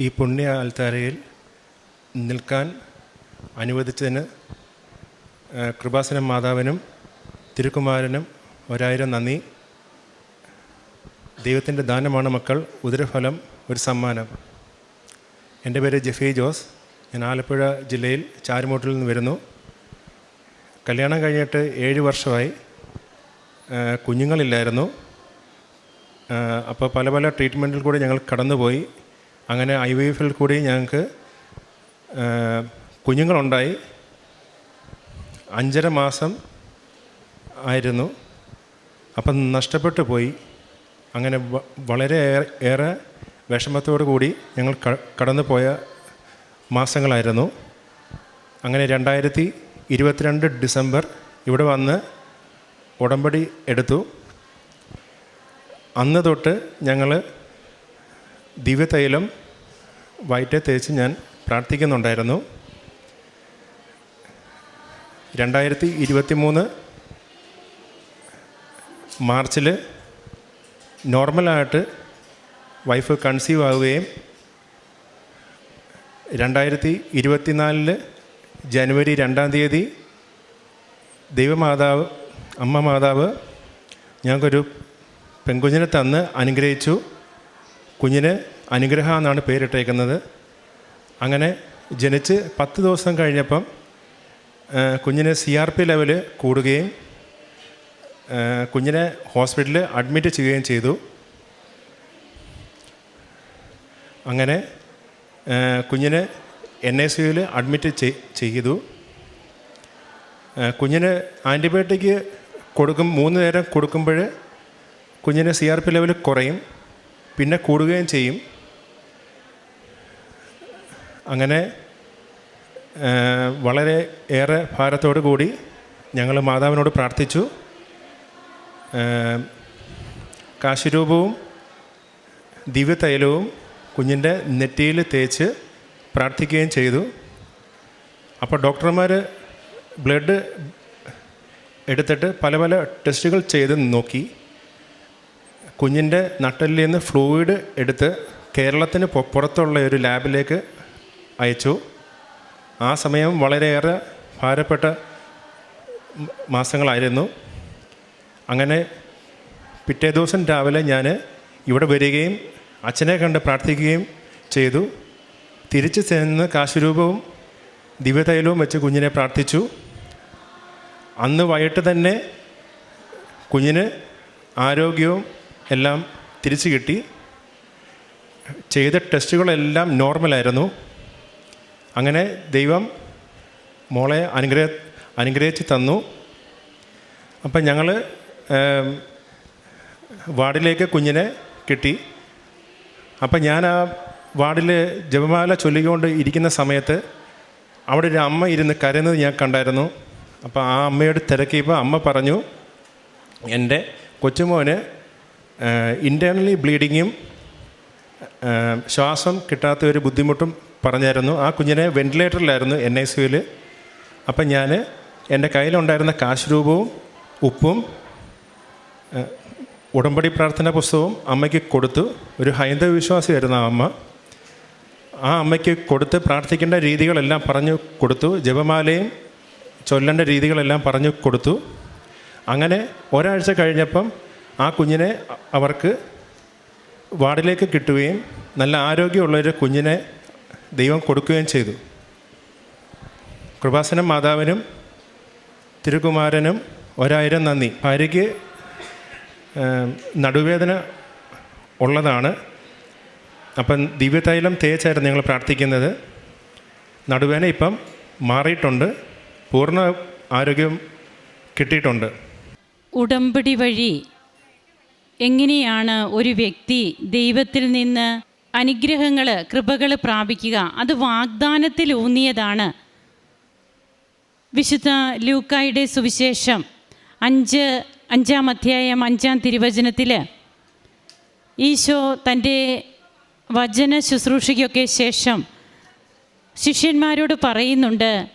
ഈ പുണ്യ ആൽത്താരയിൽ നിൽക്കാൻ അനുവദിച്ചതിന് കൃപാസനം മാതാവിനും തിരുക്കുമാരനും ഒരായിരം നന്ദി. ദൈവത്തിന്റെ ദാനമാണ് മക്കൾ ഉദരഫലം ഒരു സമ്മാനം. എന്റെ പേര് ജെഫി ജോസ്. ഞാൻ ആലപ്പുഴ ജില്ലയിൽ ചാരുമൂട്ടിൽ നിന്ന് വരുന്നു. കല്യാണം കഴിഞ്ഞിട്ട് ഏഴ് വർഷമായി കുഞ്ഞുങ്ങളില്ലായിരുന്നു. അപ്പോൾ പല പല ട്രീറ്റ്മെന്റിൽ കൂടെ ഞങ്ങൾ കടന്നുപോയി. അങ്ങനെ ഐ വി എഫിൽ കൂടി ഞങ്ങൾക്ക് കുഞ്ഞുങ്ങളുണ്ടായി. അഞ്ചര മാസം ആയിരുന്നു. അപ്പം നഷ്ടപ്പെട്ടു പോയി. അങ്ങനെ വളരെ ഏറെ- വിഷമത്തോടു കൂടി ഞങ്ങൾ കടന്നു പോയ മാസങ്ങളായിരുന്നു. അങ്ങനെ രണ്ടായിരത്തി ഇരുപത്തിരണ്ട് ഡിസംബർ ഇവിടെ വന്ന് ഉടമ്പടി എടുത്തു. അന്ന് തൊട്ട് ഞങ്ങൾ ദിവ്യതൈലം വയറ്റെ തേച്ച് ഞാൻ പ്രാർത്ഥിക്കുന്നുണ്ടായിരുന്നു. രണ്ടായിരത്തി ഇരുപത്തി മൂന്ന് മാർച്ചിൽ നോർമലായിട്ട് വൈഫ് കൺസീവ് ആവുകയും രണ്ടായിരത്തി ഇരുപത്തിനാലിൽ ജനുവരി രണ്ടാം തീയതി ദൈവമാതാവ് അമ്മ മാതാവ് ഞങ്ങൾക്കൊരു പെൺകുഞ്ഞിനെ തന്ന് അനുഗ്രഹിച്ചു. കുഞ്ഞിന് അനുഗ്രഹ എന്നാണ് പേരിട്ടേക്കുന്നത്. അങ്ങനെ ജനിച്ച് പത്ത് ദിവസം കഴിഞ്ഞപ്പം കുഞ്ഞിന് സി ആർ പി ലെവൽ കൂടുകയും കുഞ്ഞിനെ ഹോസ്പിറ്റലിൽ അഡ്മിറ്റ് ചെയ്യുകയും ചെയ്തു. അങ്ങനെ കുഞ്ഞിന് എൻ ഐ സിയുയിൽ അഡ്മിറ്റ് ചെയ്- ചെയ്തു. കുഞ്ഞിന് ആന്റിബയോട്ടിക് കൊടുക്കും മൂന്ന് നേരം കൊടുക്കുമ്പോൾ കുഞ്ഞിന് സി ആർ പി ലെവൽ കുറയും. പിന്നെ കൂടുകയും ചെയ്യും. അങ്ങനെ വളരെ ഏറെ ഭാരത്തോടു കൂടി ഞങ്ങൾ മാതാവിനോട് പ്രാർത്ഥിച്ചു. കാശിരൂപവും ദിവ്യതൈലവും കുഞ്ഞിന്റെ നെറ്റിയിൽ തേച്ച് പ്രാർത്ഥിക്കുകയും ചെയ്തു. അപ്പോൾ ഡോക്ടർമാർ ബ്ലഡ് എടുത്തിട്ട് പല പല ടെസ്റ്റുകൾ ചെയ്ത് നോക്കി. കുഞ്ഞിന്റെ നട്ടലിൽ നിന്ന് ഫ്ലൂയിഡ് എടുത്ത് കേരളത്തിന് പുറത്തുള്ള ഒരു ലാബിലേക്ക് അയച്ചു. ആ സമയം വളരെയേറെ ഭാരപ്പെട്ട മാസങ്ങളായിരുന്നു. അങ്ങനെ പിറ്റേ ദിവസം രാവിലെ ഞാൻ ഇവിടെ വരികയും അച്ഛനെ കണ്ട് പ്രാർത്ഥിക്കുകയും ചെയ്തു. തിരിച്ച് ചെന്ന് കാശുരൂപവും ദിവ്യതൈലവും വെച്ച് കുഞ്ഞിനെ പ്രാർത്ഥിച്ചു. അന്ന് വൈകിട്ട് തന്നെ കുഞ്ഞിന് ആരോഗ്യവും എല്ലാം തിരിച്ചു കിട്ടി. ചെയ്ത ടെസ്റ്റുകളെല്ലാം നോർമലായിരുന്നു അങ്ങനെ ദൈവം മോളെ അനുഗ്രഹ അനുഗ്രഹിച്ച് തന്നു. അപ്പം ഞങ്ങൾ വാർഡിലേക്ക് കുഞ്ഞിനെ കിട്ടി. അപ്പം ഞാൻ ആ വാർഡിൽ ജപമാല ചൊല്ലിക്കൊണ്ട് ഇരിക്കുന്ന സമയത്ത് അവിടെ ഒരു അമ്മ ഇരുന്ന് കരയുന്നത് ഞാൻ കണ്ടായിരുന്നു. അപ്പോൾ ആ അമ്മയോട് തിരക്കിയപ്പോൾ അമ്മ പറഞ്ഞു എന്റെ കൊച്ചുമോന് ഇന്റേർണലി ബ്ലീഡിങ്ങും ശ്വാസം കിട്ടാത്ത ഒരു ബുദ്ധിമുട്ടും പറഞ്ഞായിരുന്നു. ആ കുഞ്ഞിനെ വെന്റിലേറ്ററിലായിരുന്നു എൻ ഐ സിയിൽ അപ്പം ഞാൻ എന്റെ കയ്യിലുണ്ടായിരുന്ന കാശ് രൂപവും ഉപ്പും ഉടമ്പടി പ്രാർത്ഥന പുസ്തകവും അമ്മയ്ക്ക് കൊടുത്തു. ഒരു ഹൈന്ദവ വിശ്വാസിയായിരുന്നു ആ അമ്മ. ആ അമ്മയ്ക്ക് കൊടുത്ത് പ്രാർത്ഥിക്കേണ്ട രീതികളെല്ലാം പറഞ്ഞു കൊടുത്തു. ജപമാലയും ചൊല്ലേണ്ട രീതികളെല്ലാം പറഞ്ഞു കൊടുത്തു. അങ്ങനെ ഒരാഴ്ച കഴിഞ്ഞപ്പം ആ കുഞ്ഞിനെ അവർക്ക് വാർഡിലേക്ക് കിട്ടുകയും നല്ല ആരോഗ്യമുള്ളൊരു കുഞ്ഞിനെ ദൈവം കൊടുക്കുകയും ചെയ്തു. കൃപാസനം മാതാവിനും തിരുകുമാരനും ഒരായിരം നന്ദി. ഭാര്യയ്ക്ക് നടുവേദന ഉള്ളതാണ്. അപ്പം ദിവ്യതൈലം തേച്ചായിരുന്നു ഞങ്ങൾ പ്രാർത്ഥിക്കുന്നത്. നടുവേദന ഇപ്പം മാറിയിട്ടുണ്ട്. പൂർണ ആരോഗ്യം കിട്ടിയിട്ടുണ്ട്. ഉടമ്പടി വഴി എങ്ങനെയാണ് ഒരു വ്യക്തി ദൈവത്തിൽ നിന്ന് അനുഗ്രഹങ്ങൾ കൃപകൾ പ്രാപിക്കുക? അത് വാഗ്ദാനത്തിൽ ഊന്നിയതാണ്. വിശുദ്ധ ലൂക്കായുടെ സുവിശേഷം അഞ്ച് അഞ്ചാം അധ്യായം അഞ്ചാം തിരുവചനത്തിൽ ഈശോ തന്റെ വചന ശുശ്രൂഷയ്ക്കൊക്കെ ശേഷം ശിഷ്യന്മാരോട് പറയുന്നുണ്ട്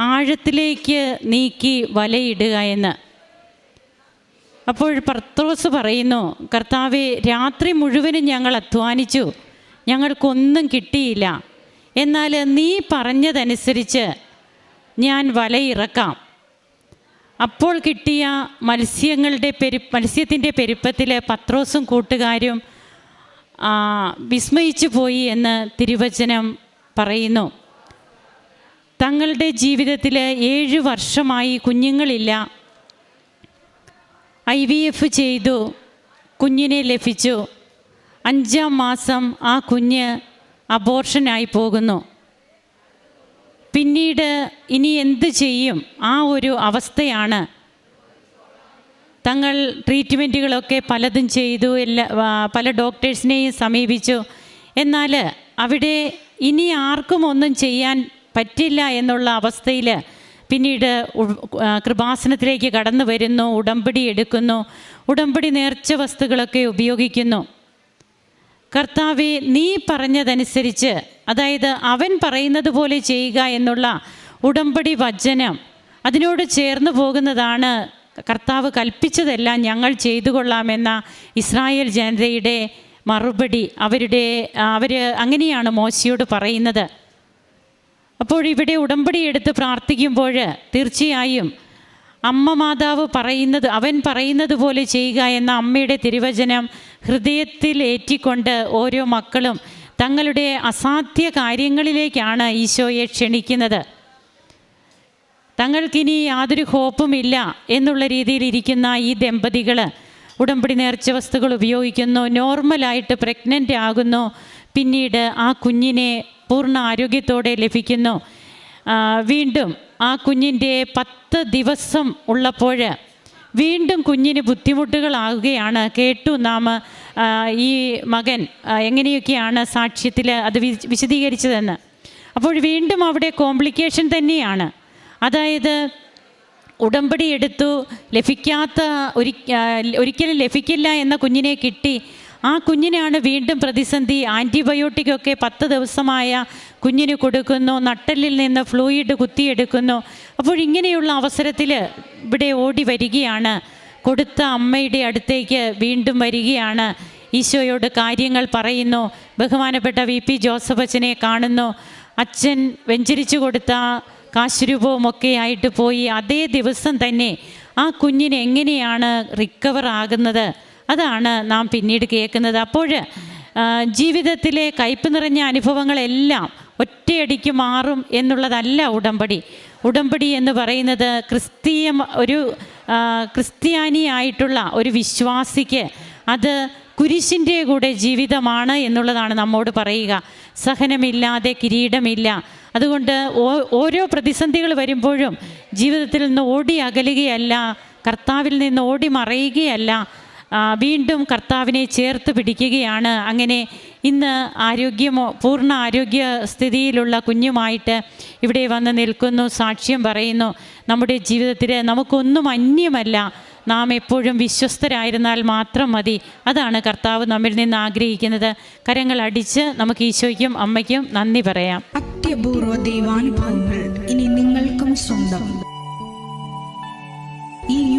ആഴത്തിലേക്ക് നീക്കി വലയിടുക എന്ന്. അപ്പോൾ പർത്രോസ് പറയുന്നു കർത്താവെ രാത്രി മുഴുവനും ഞങ്ങൾ അധ്വാനിച്ചു. ഞങ്ങൾക്കൊന്നും കിട്ടിയില്ല. എന്നാൽ നീ പറഞ്ഞതനുസരിച്ച് ഞാൻ വലയിറക്കാം അപ്പോൾ കിട്ടിയ മത്സ്യങ്ങളുടെ പെരു മത്സ്യത്തിന്റെ പെരുപ്പത്തിൽ പത്രോസും കൂട്ടുകാരും വിസ്മയിച്ചു പോയി എന്ന് തിരുവചനം പറയുന്നു. തങ്ങളുടെ ജീവിതത്തിൽ ഏഴ് വർഷമായി കുഞ്ഞുങ്ങളില്ല. ഐ വി എഫ് ചെയ്തു കുഞ്ഞിനെ ലഭിച്ചു. അഞ്ചാം മാസം ആ കുഞ്ഞ് അബോർഷനായി പോകുന്നു. പിന്നീട് ഇനി എന്ത് ചെയ്യും? ആ ഒരു അവസ്ഥയാണ്. തങ്ങൾ ട്രീറ്റ്മെന്റുകളൊക്കെ പലതും ചെയ്തു എല്ലാ പല ഡോക്ടേഴ്സിനെയും സമീപിച്ചു. എന്നാൽ അവിടെ ഇനി ആർക്കും ഒന്നും ചെയ്യാൻ പറ്റില്ല എന്നുള്ള അവസ്ഥയിൽ പിന്നീട് കൃപാസനത്തിലേക്ക് കടന്നു വരുന്നു ഉടമ്പടി എടുക്കുന്നു ഉടമ്പടി നേർച്ച വസ്തുക്കളൊക്കെ ഉപയോഗിക്കുന്നു. കർത്താവെ നീ പറഞ്ഞതനുസരിച്ച് അതായത് അവൻ പറയുന്നത് പോലെ ചെയ്യുക എന്നുള്ള ഉടമ്പടി വചനം അതിനോട് ചേർന്ന് പോകുന്നതാണ് കർത്താവ് കൽപ്പിച്ചതെല്ലാം ഞങ്ങൾ ചെയ്തു കൊള്ളാമെന്ന ഇസ്രായേൽ ജനതയുടെ മറുപടി അവരുടെ അവർ അങ്ങനെയാണ് മോശയോട് പറയുന്നത്. അപ്പോൾ ഇവിടെ ഉടമ്പടി എടുത്ത് പ്രാർത്ഥിക്കുമ്പോൾ തീർച്ചയായും അമ്മ മാതാവ് പറയുന്നത് അവൻ പറയുന്നത് പോലെ ചെയ്യുക എന്ന അമ്മയുടെ തിരുവചനം ഹൃദയത്തിൽ ഏറ്റിക്കൊണ്ട് ഓരോ മക്കളും തങ്ങളുടെ അസാധ്യ കാര്യങ്ങളിലേക്കാണ് ഈശോയെ ക്ഷണിക്കുന്നത്. തങ്ങൾക്കിനി യാതൊരു ഹോപ്പുമില്ല എന്നുള്ള രീതിയിൽ ഇരിക്കുന്ന ഈ ദമ്പതികൾ ഉടമ്പടി നേർച്ച വസ്തുക്കൾ ഉപയോഗിക്കുന്നു നോർമലായിട്ട് പ്രഗ്നന്റ് ആകുന്നു പിന്നീട് ആ കുഞ്ഞിനെ പൂർണ ആരോഗ്യത്തോടെ ലഭിക്കുന്നു. വീണ്ടും ആ കുഞ്ഞിന്റെ പത്ത് ദിവസം ഉള്ളപ്പോൾ വീണ്ടും കുഞ്ഞിന് ബുദ്ധിമുട്ടുകളാകുകയാണ്. കേട്ടു നാം ഈ മകൻ എങ്ങനെയൊക്കെയാണ് സാക്ഷ്യത്തിൽ അത് വിശദീകരിച്ചതെന്ന്. അപ്പോൾ വീണ്ടും അവിടെ കോംപ്ലിക്കേഷൻ തന്നെയാണ്. അതായത് ഉടമ്പടി എടുത്തു ലഭിക്കാത്ത ഒരിക്കലും ലഭിക്കില്ല എന്ന കുഞ്ഞിനെ കിട്ടി. ആ കുഞ്ഞിനെയാണ് വീണ്ടും പ്രതിസന്ധി. ആന്റിബയോട്ടിക്കൊക്കെ പത്ത് ദിവസമായ കുഞ്ഞിന് കൊടുക്കുന്നു. നട്ടലിൽ നിന്ന് ഫ്ലൂയിഡ് കുത്തിയെടുക്കുന്നു. അപ്പോൾ ഇങ്ങനെയുള്ള അവസരത്തിൽ ഇവിടെ ഓടി വരികയാണ്. കൊടുത്ത അമ്മയുടെ അടുത്തേക്ക് വീണ്ടും വരികയാണ്. ഈശോയോട് കാര്യങ്ങൾ പറയുന്നു. ബഹുമാനപ്പെട്ട വി പി ജോസഫ് അച്ഛനെ കാണുന്നു. അച്ഛൻ വെഞ്ചരിച്ചു കൊടുത്ത കാശുരൂപവുമൊക്കെ ആയിട്ട് പോയി. അതേ ദിവസം തന്നെ ആ കുഞ്ഞിന് എങ്ങനെയാണ് റിക്കവർ ആകുന്നത്? അതാണ് നാം പിന്നീട് കേൾക്കുന്നത്. അപ്പോൾ ജീവിതത്തിലെ കയ്പ് നിറഞ്ഞ അനുഭവങ്ങളെല്ലാം ഒറ്റയടിക്ക് മാറും എന്നുള്ളതല്ല ഉടമ്പടി. ഉടമ്പടി എന്ന് പറയുന്നത് ക്രിസ്തീയ ഒരു ക്രിസ്ത്യാനിയായിട്ടുള്ള ഒരു വിശ്വാസിക്ക് അത് കുരിശിന്റെ കൂടെ ജീവിതമാണ് എന്നുള്ളതാണ് നമ്മോട് പറയുക. സഹനമില്ലാതെ കിരീടമില്ല. അതുകൊണ്ട് ഓരോ പ്രതിസന്ധികൾ വരുമ്പോഴും ജീവിതത്തിൽ നിന്ന് ഓടി അകലുകയല്ല കർത്താവിൽ നിന്ന് ഓടി മറയുകയല്ല വീണ്ടും കർത്താവിനെ ചേർത്ത് പിടിക്കുകയാണ്. അങ്ങനെ ഇന്ന് ആരോഗ്യമോ പൂർണ ആരോഗ്യ സ്ഥിതിയിലുള്ള കുഞ്ഞുമായിട്ട് ഇവിടെ വന്ന് നിൽക്കുന്നു സാക്ഷ്യം പറയുന്നു. നമ്മുടെ ജീവിതത്തിൽ നമുക്കൊന്നും അന്യമല്ല. നാം എപ്പോഴും വിശ്വസ്തരായിരുന്നാൽ മാത്രം മതി. അതാണ് കർത്താവ് നമ്മിൽ നിന്ന് ആഗ്രഹിക്കുന്നത്. കരങ്ങൾ അടിച്ച് നമുക്ക് ഈശോയ്ക്കും അമ്മയ്ക്കും നന്ദി പറയാം. അത്യപൂർവ ദൈവാനുഭവങ്ങൾ ഇനി നിങ്ങൾക്കും സ്വന്തം. ഈ